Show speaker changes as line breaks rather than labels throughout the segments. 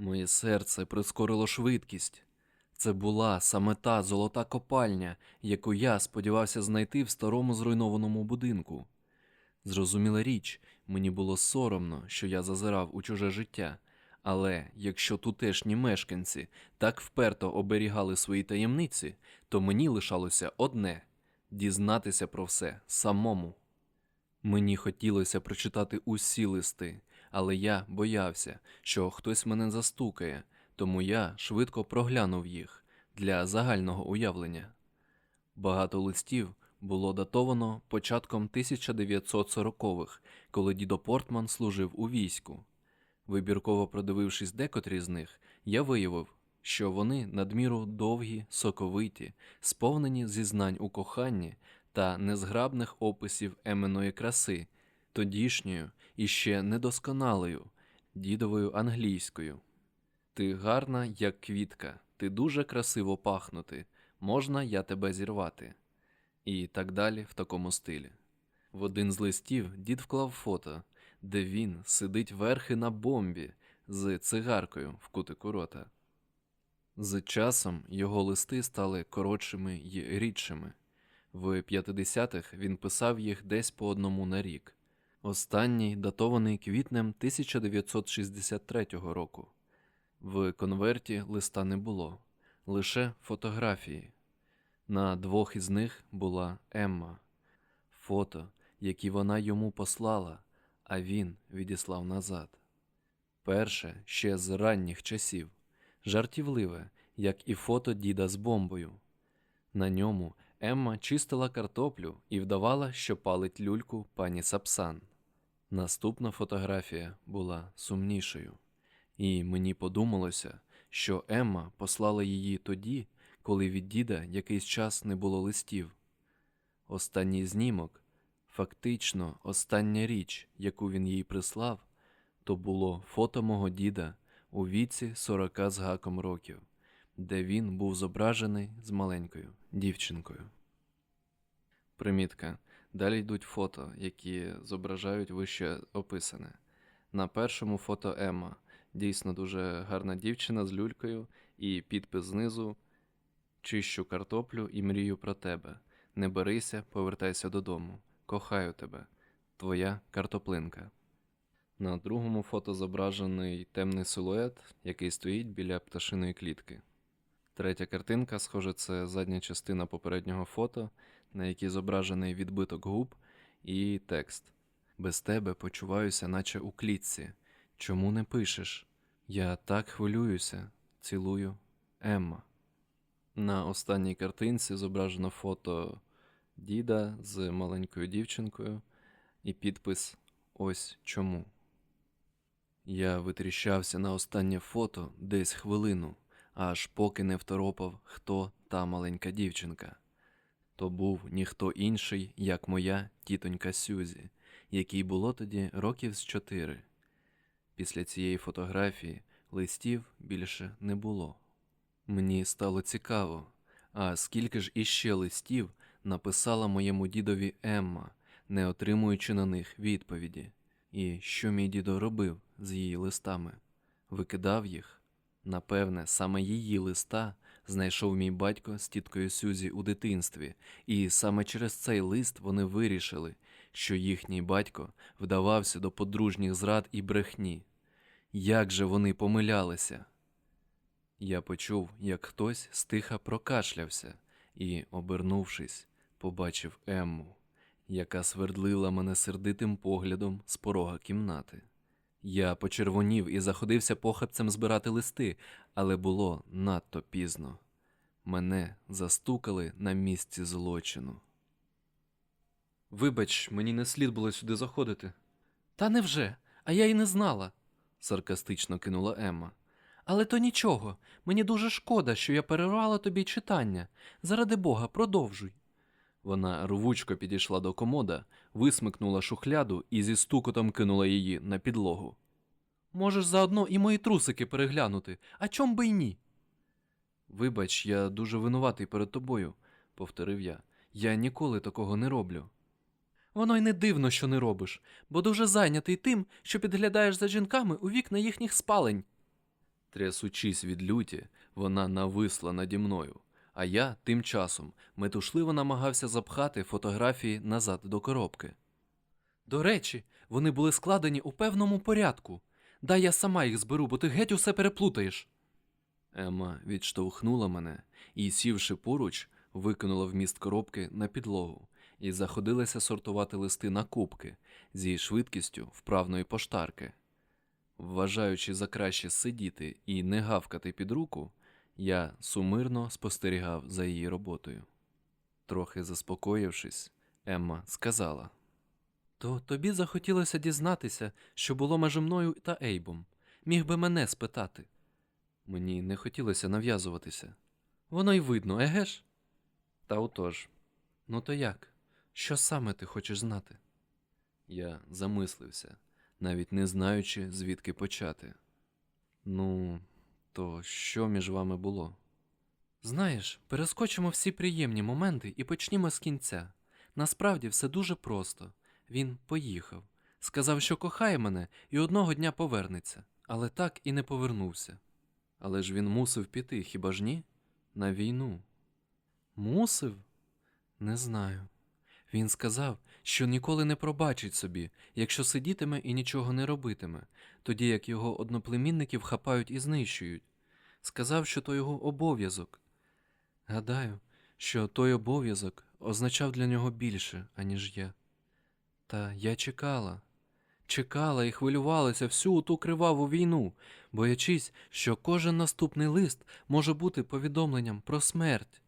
Моє серце прискорило швидкість. Це була саме та золота копальня, яку я сподівався знайти в старому зруйнованому будинку. Зрозуміла річ, мені було соромно, що я зазирав у чуже життя, але якщо тутешні мешканці так вперто оберігали свої таємниці, то мені лишалося одне дізнатися про все самому. Мені хотілося прочитати усі листи, але я боявся, що хтось мене застукає, тому я швидко проглянув їх для загального уявлення. Багато листів було датовано початком 1940-х, коли дідо Портман служив у війську. Вибірково продивившись декотрі з них, я виявив, що вони надміру довгі, соковиті, сповнені зізнань у коханні та незграбних описів еменої краси, тодішньою і ще недосконалою, дідовою англійською. Ти гарна, як квітка, ти дуже красиво пахнути, можна я тебе зірвати. І так далі в такому стилі. В один з листів дід вклав фото, де він сидить верхи на бомбі з цигаркою в кутику рота. З часом його листи стали коротшими й рідшими. В 50-х він писав їх десь по одному на рік. Останній датований квітнем 1963 року. В конверті листа не було, лише фотографії. На двох із них була Емма, фото, які вона йому послала, а він відіслав назад. Перше ще з ранніх часів, жартівливе, як і фото діда з бомбою. На ньому Емма чистила картоплю і вдавала, що палить люльку пані Сапсан. Наступна фотографія була сумнішою, і мені подумалося, що Емма послала її тоді, коли від діда якийсь час не було листів. Останній знімок, фактично остання річ, яку він їй прислав, то було фото мого діда у віці 40 з гаком років, де він був зображений з маленькою дівчинкою. Примітка. Далі йдуть фото, які зображають вище описане. На першому фото Емма. Дійсно дуже гарна дівчина з люлькою, і підпис знизу Чищу картоплю і мрію про тебе. Не берися, повертайся додому. Кохаю тебе. Твоя картоплинка. На другому фото зображений темний силует, який стоїть біля пташиної клітки. Третя картинка, схоже, це задня частина попереднього фото, на якій зображений відбиток губ і текст. Без тебе почуваюся, наче у клітці. Чому не пишеш? Я так хвилююся. Цілую, Емма. На останній картинці зображено фото діда з маленькою дівчинкою і підпис Ось чому. Я витріщався на останнє фото десь хвилину, аж поки не второпав, хто та маленька дівчинка. То був ніхто інший, як моя тітонька Сюзі, якій було тоді років з чотири. Після цієї фотографії листів більше не було. Мені стало цікаво, а скільки ж іще листів написала моєму дідові Емма, не отримуючи на них відповіді, і що мій дідо робив з її листами? Викидав їх? Напевне, саме її листа знайшов мій батько з тіткою Сюзі у дитинстві, і саме через цей лист вони вирішили, що їхній батько вдавався до подружніх зрад і брехні. Як же вони помилялися? Я почув, як хтось стиха прокашлявся і, обернувшись, побачив Емму, яка свердлила мене сердитим поглядом з порога кімнати. Я почервонів і заходився похапцем збирати листи, але було надто пізно. Мене застукали на місці злочину. Вибач, мені не слід було сюди заходити. Та невже? А я й не знала, саркастично кинула Емма. Але то нічого. Мені дуже шкода, що я перервала тобі читання. Заради Бога, продовжуй. Вона рвучко підійшла до комода, висмикнула шухляду і зі стукотом кинула її на підлогу. Можеш заодно і мої трусики переглянути, а чом би й ні? Вибач, я дуже винуватий перед тобою, повторив я. Я ніколи такого не роблю. Воно й не дивно, що не робиш, бо дуже зайнятий тим, що підглядаєш за жінками у вікна їхніх спалень. Трясучись від люті, вона нависла наді мною, а я тим часом метушливо намагався запхати фотографії назад до коробки. До речі, вони були складені у певному порядку. Дай я сама їх зберу, бо ти геть усе переплутаєш. Емма відштовхнула мене і, сівши поруч, викинула вміст коробки на підлогу і заходилася сортувати листи на кубки зі швидкістю вправної поштарки. Вважаючи за краще сидіти і не гавкати під руку, я сумирно спостерігав за її роботою. Трохи заспокоївшись, Емма сказала: То тобі захотілося дізнатися, що було між мною та Ейбом. Міг би мене спитати. Мені не хотілося нав'язуватися. Воно й видно, еге ж? Та отож. Ну то як? Що саме ти хочеш знати? Я замислився, навіть не знаючи, звідки почати. Ну, то що між вами було? Знаєш, перескочимо всі приємні моменти і почнімо з кінця. Насправді все дуже просто. Він поїхав, сказав, що кохає мене і одного дня повернеться, але так і не повернувся. Але ж він мусив піти, хіба ж ні? На війну. Мусив? Не знаю. Він сказав, що ніколи не пробачить собі, якщо сидітиме і нічого не робитиме, тоді як його одноплемінників хапають і знищують. Сказав, що то його обов'язок. Гадаю, що той обов'язок означав для нього більше, аніж я. Та я чекала, чекала і хвилювалася всю ту криваву війну, боячись, що кожен наступний лист може бути повідомленням про смерть.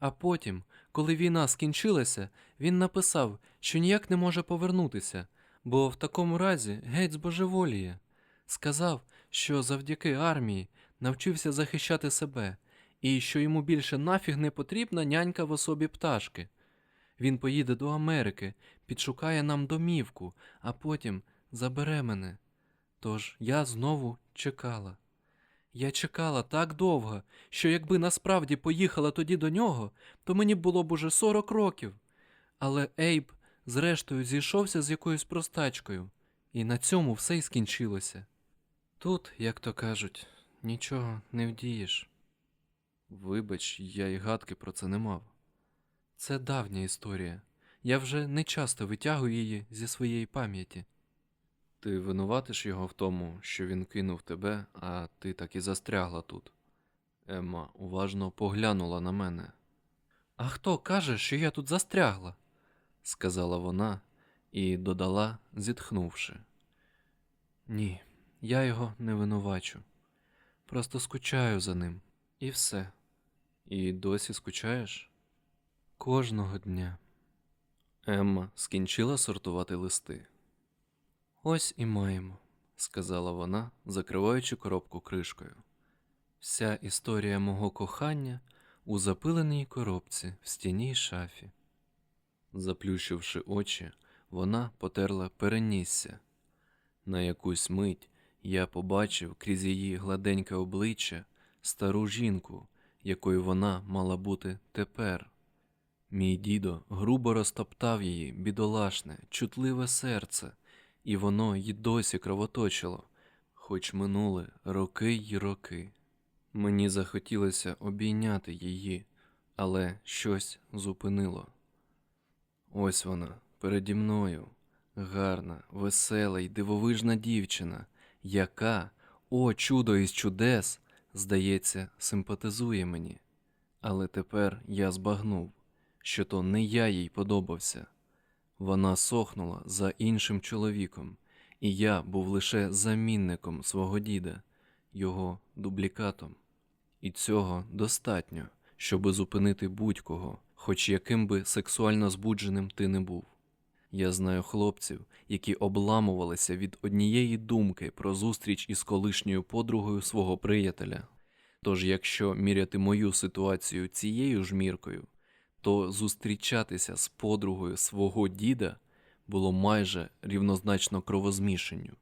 А потім, коли війна скінчилася, він написав, що ніяк не може повернутися, бо в такому разі геть збожеволіє. Сказав, що завдяки армії навчився захищати себе, і що йому більше нафіг не потрібна нянька в особі пташки. Він поїде до Америки, підшукає нам домівку, а потім забере мене. Тож я знову чекала. Я чекала так довго, що якби насправді поїхала тоді до нього, то мені було б уже 40 років. Але Ейб, зрештою, зійшовся з якоюсь простачкою, і на цьому все й скінчилося. Тут, як то кажуть, нічого не вдієш. Вибач, я й гадки про це не мав. Це давня історія. Я вже не часто витягую її зі своєї пам'яті. Ти винуватиш його в тому, що він кинув тебе, а ти так і застрягла тут. Емма уважно поглянула на мене. А хто каже, що я тут застрягла? сказала вона і додала, зітхнувши. Ні, я його не винувачу. Просто скучаю за ним, і все. І досі скучаєш? Кожного дня. Емма скінчила сортувати листи. Ось і маємо, сказала вона, закриваючи коробку кришкою. Вся історія мого кохання у запиленій коробці в стінній шафі. Заплющивши очі, вона потерла перенісся. На якусь мить я побачив крізь її гладеньке обличчя стару жінку, якою вона мала бути тепер. Мій дідо грубо розтоптав її бідолашне, чутливе серце, і воно й досі кровоточило, хоч минули роки й роки. Мені захотілося обійняти її, але щось зупинило. Ось вона, переді мною, гарна, весела й дивовижна дівчина, яка, о чудо із чудес, здається, симпатизує мені. Але тепер я збагнув, що то не я їй подобався. Вона сохнула за іншим чоловіком, і я був лише замінником свого діда, його дублікатом. І цього достатньо, щоби зупинити будь-кого, хоч яким би сексуально збудженим ти не був. Я знаю хлопців, які обламувалися від однієї думки про зустріч із колишньою подругою свого приятеля. Тож, якщо міряти мою ситуацію цією ж міркою, то зустрічатися з подругою свого діда було майже рівнозначно кровозмішанню.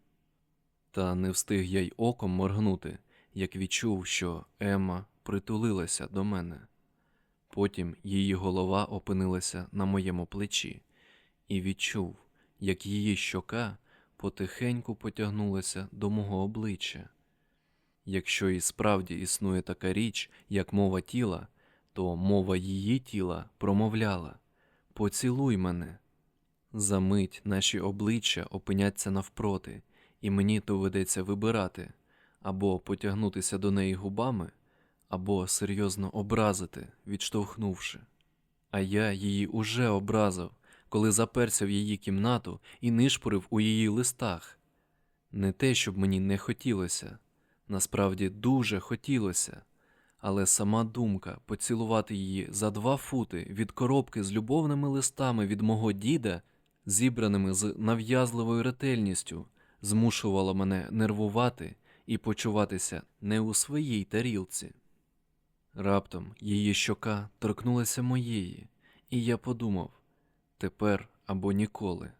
Та не встиг я й оком моргнути, як відчув, що Емма притулилася до мене. Потім її голова опинилася на моєму плечі, і відчув, як її щока потихеньку потягнулася до мого обличчя. Якщо і справді існує така річ, як мова тіла, то мова її тіла промовляла Поцілуй мене. За мить наші обличчя опиняться навпроти, і мені доведеться вибирати або потягнутися до неї губами, або серйозно образити, відштовхнувши. А я її уже образив, коли заперся в її кімнату і нишпорив у її листах. Не те, щоб мені не хотілося, насправді дуже хотілося, але сама думка поцілувати її за два фути від коробки з любовними листами від мого діда, зібраними з нав'язливою ретельністю, змушувала мене нервувати і почуватися не у своїй тарілці. Раптом її щока торкнулася моєї, і я подумав тепер або ніколи,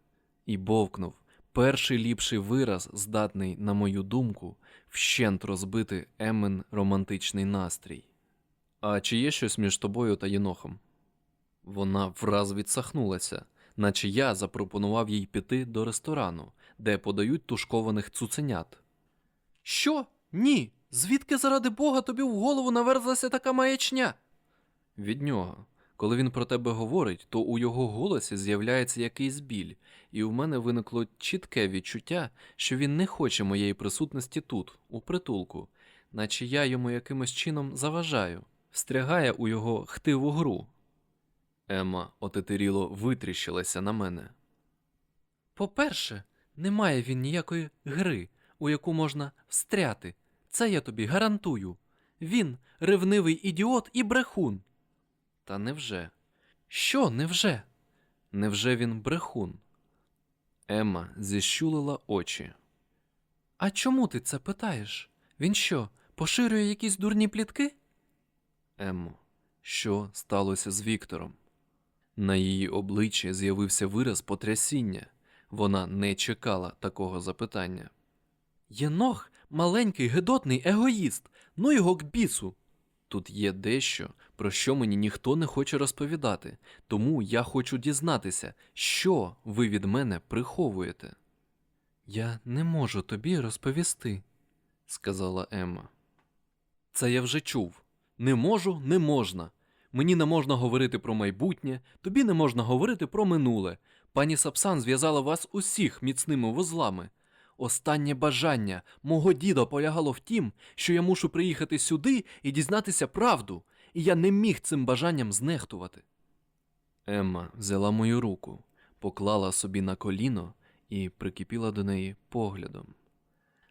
і бовкнув перший ліпший вираз, здатний, на мою думку, вщент розбити Еммен романтичний настрій. А чи є щось між тобою та Єнохом? Вона враз відсахнулася, наче я запропонував їй піти до ресторану, де подають тушкованих цуценят. Що? Ні. Звідки заради Бога тобі в голову наверзлася така маячня? Від нього. Коли він про тебе говорить, то у його голосі з'являється якийсь біль, і у мене виникло чітке відчуття, що він не хоче моєї присутності тут, у притулку, наче я йому якимось чином заважаю, встрягає у його хтиву гру. Емма отетеріло витріщилася на мене. По-перше, немає він ніякої гри, у яку можна встряти. Це я тобі гарантую. Він ревнивий ідіот і брехун. Та невже? Що невже? Невже він брехун? Емма зіщулила очі. А чому ти це питаєш? Він що, поширює якісь дурні плітки? Еммо, що сталося з Віктором? На її обличчі з'явився вираз потрясіння. Вона не чекала такого запитання. Єнох маленький гидотний егоїст, ну його к бісу. Тут є дещо, про що мені ніхто не хоче розповідати, тому я хочу дізнатися, що ви від мене приховуєте. Я не можу тобі розповісти, сказала Емма. Це я вже чув. Не можу, не можна. Мені не можна говорити про майбутнє, тобі не можна говорити про минуле. Пані Сапсан зв'язала вас усіх міцними вузлами. Останнє бажання мого діда полягало в тім, що я мушу приїхати сюди і дізнатися правду, і я не міг цим бажанням знехтувати. Емма взяла мою руку, поклала собі на коліно і прикипіла до неї поглядом.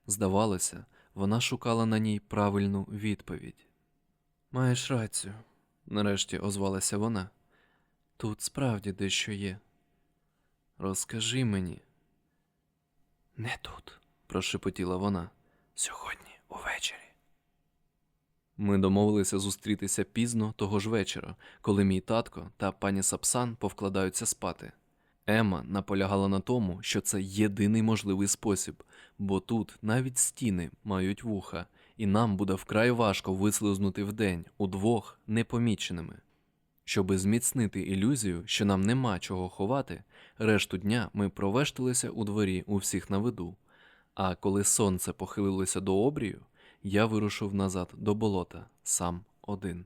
Здавалося, вона шукала на ній правильну відповідь. Маєш рацію, нарешті озвалася вона. Тут справді дещо є. Розкажи мені. Не тут, прошепотіла вона. Сьогодні увечері. Ми домовилися зустрітися пізно того ж вечора, коли мій татко та пані Сапсан повкладаються спати. Емма наполягала на тому, що це єдиний можливий спосіб, бо тут навіть стіни мають вуха, і нам буде вкрай важко вислизнути вдень удвох непоміченими. Щоби зміцнити ілюзію, що нам нема чого ховати, решту дня ми провештилися у дворі у всіх на виду. А коли сонце похилилося до обрію, я вирушив назад до болота сам один.